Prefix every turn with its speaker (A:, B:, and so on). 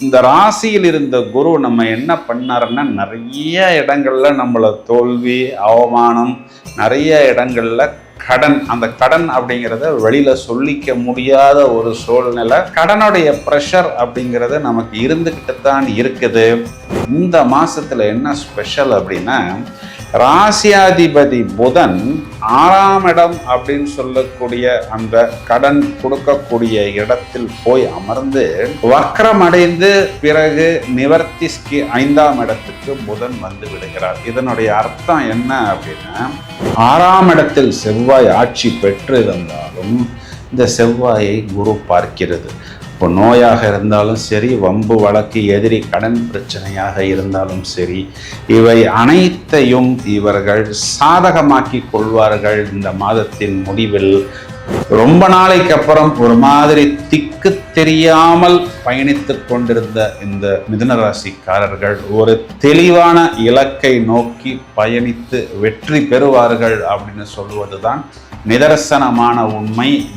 A: இந்த ராசியில் இருந்த குரு நம்ம என்ன பண்ணாருன்னா நிறைய இடங்கள்ல நம்மளை தோல்வி அவமானம் நிறைய இடங்கள்ல கடன் அந்த கடன் அப்படிங்கிறத வெளியில சொல்லிக்க முடியாத ஒரு சூழ்நிலை கடனுடைய ப்ரெஷர் அப்படிங்கிறது நமக்கு இருந்துக்கிட்டு தான் இருக்குது. இந்த மாசத்துல என்ன ஸ்பெஷல் அப்படின்னா ராசியாதிபதி புதன் ஆறாம் இடம் அப்படின்னு சொல்லக்கூடிய அந்த கடன் கொடுக்கக்கூடிய இடத்தில் போய் அமர்ந்து வக்ரமடைந்து பிறகு நிவர்த்திஸ்க்கு ஐந்தாம் இடத்துக்கு புதன் வந்து விடுகிறார். இதனுடைய அர்த்தம் என்ன அப்படின்னா ஆறாம் இடத்தில் செவ்வாய் ஆட்சி பெற்றிருந்தாலும் இந்த செவ்வாயை குரு பார்க்கிறது. இப்போ நோயாக இருந்தாலும் சரி வம்பு வழக்கு எதிரி கடன் பிரச்சனையாக இருந்தாலும் சரி இவை அனைத்தையும் இவர்கள் சாதகமாக்கி கொள்வார்கள் இந்த மாதத்தின் முடிவில். ரொம்ப நாளைக்கு அப்புறம் ஒரு மாதிரி திக்கு தெரியாமல் பயணித்து கொண்டிருந்த இந்த மிதுன ராசிக்காரர்கள் ஒரு தெளிவான இலக்கை நோக்கி பயணித்து வெற்றி பெறுவார்கள் அப்படின்னு சொல்வதுதான் நிதர்சனமான உண்மை.